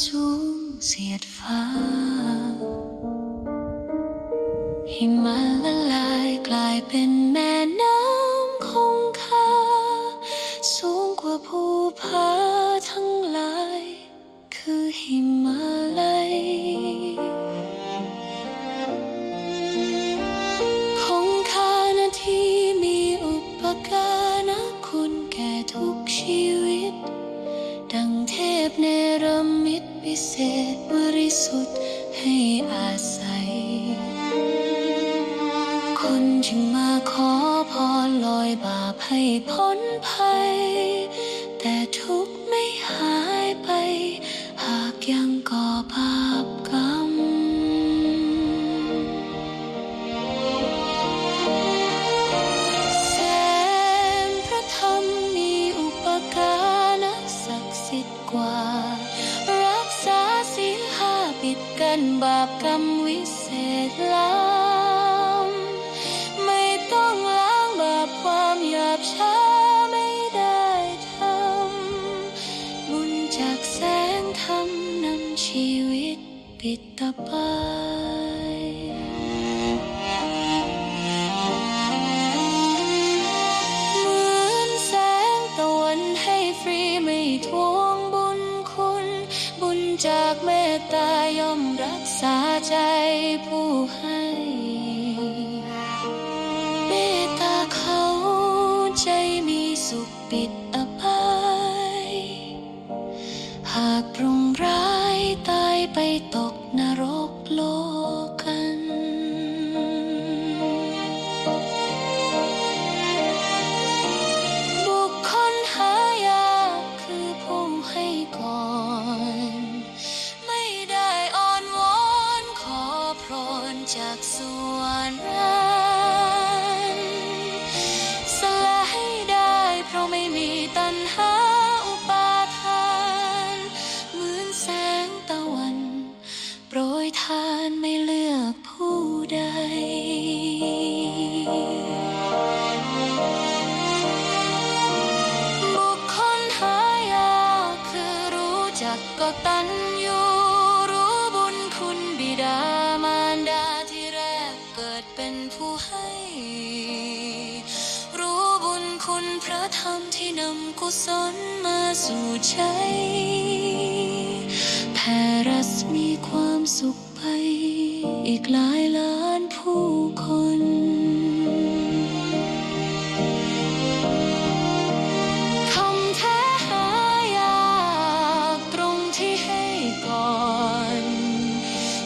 สูงเสียดฟ้าหิมะละลายกลายเป็นแม่น้ำคงคาสูงกว่าภูผาทั้งหลายคือหิม สุดให้อาศัย คนจึงมาขอพรลอยบาปให้พ้นภัย แต่ทุกไม่หายไป หากยังก่อบาปาปกรรมวิเศษล้ำไม่ต้องล้างบาปความหยาบช้าไม่ได้ทำบุญจากแสงธรรมนำชีวิตปิดตาไปเจากเมตตาย่อมรักษาใจผู้ให้ เมตตาเขาใจมีสุขปิดอภัยหากปรุงร้ายตายไปตกนรก จากสวรรค์สละให้ได้เพราะไม่มีตัณหาอุปาทานเหมือนแสงตะวันโปรยทานไม่เลือกผู้ใดบุคคลหายากคือรู้จักก็ตัญญูรู้ พระธรรมที่นำกุศลมาสู่ใจแผ่รัศมีความสุขไป อีกหลายล้านผู้คนคำแท้หายากตรงที่ให้ก่อน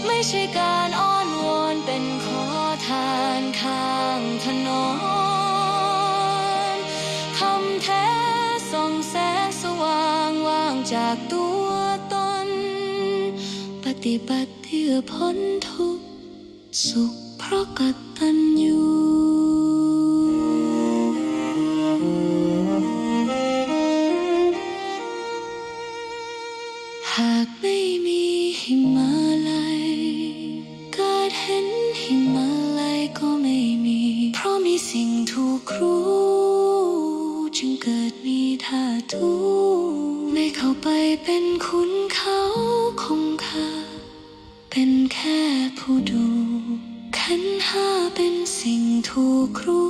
ไม่ใช่การอ้อนวอนเป็นขอทานข้างถนน จากตัวตน ปฏิบัติเพื่อพ้นทุกข์สุขเพราะกตัญญูหากไม่มีหิมาลัยเกิดเห็นหิมาลัยก็ไม่มี เพราะมีสิ่งถูกครูจึงเกิดมีธาตุ ไม่เข้าไปเป็นคุณเขาคงคาเป็นแค่ผู้ดูขันห้าเป็นสิ่งถูกครู